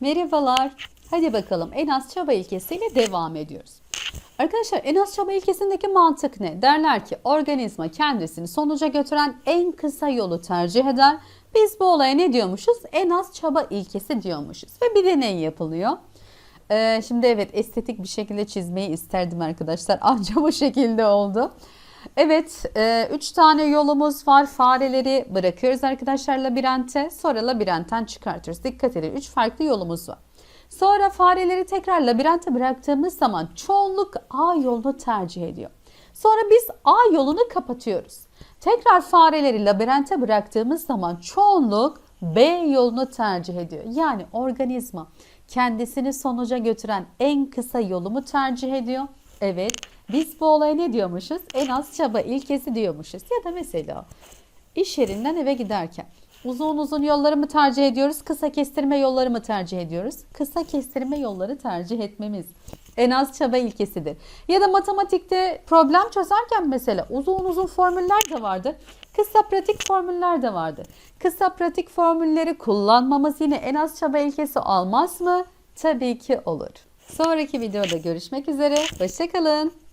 Merhabalar. Hadi bakalım en az çaba ilkesiyle devam ediyoruz. Arkadaşlar en az çaba ilkesindeki mantık ne? Derler ki organizma kendisini sonuca götüren en kısa yolu tercih eder. Biz bu olaya ne diyormuşuz? En az çaba ilkesi diyormuşuz. Ve bir deney yapılıyor. Ee, şimdi evet estetik bir şekilde çizmeyi isterdim arkadaşlar. Ancak bu şekilde oldu. Evet, 3 tane yolumuz var. Fareleri bırakıyoruz arkadaşlar labirente. Sonra labirentten çıkartıyoruz. Dikkat edin 3 farklı yolumuz var. Sonra fareleri tekrar labirente bıraktığımız zaman çoğunluk A yolunu tercih ediyor. Sonra biz A yolunu kapatıyoruz. Tekrar fareleri labirente bıraktığımız zaman çoğunluk B yolunu tercih ediyor. Yani organizma kendisini sonuca götüren en kısa yolu mu tercih ediyor? Evet. Biz bu olaya ne diyormuşuz? En az çaba ilkesi diyormuşuz. Ya da mesela iş yerinden eve giderken uzun uzun yolları mı tercih ediyoruz? Kısa kestirme yolları mı tercih ediyoruz? Kısa kestirme yolları tercih etmemiz en az çaba ilkesidir. Ya da matematikte problem çözerken mesela uzun uzun formüller de vardı. Kısa pratik formüller de vardı. Kısa pratik formülleri kullanmamız yine en az çaba ilkesi olmaz mı? Tabii ki olur. Sonraki videoda görüşmek üzere. Hoşçakalın.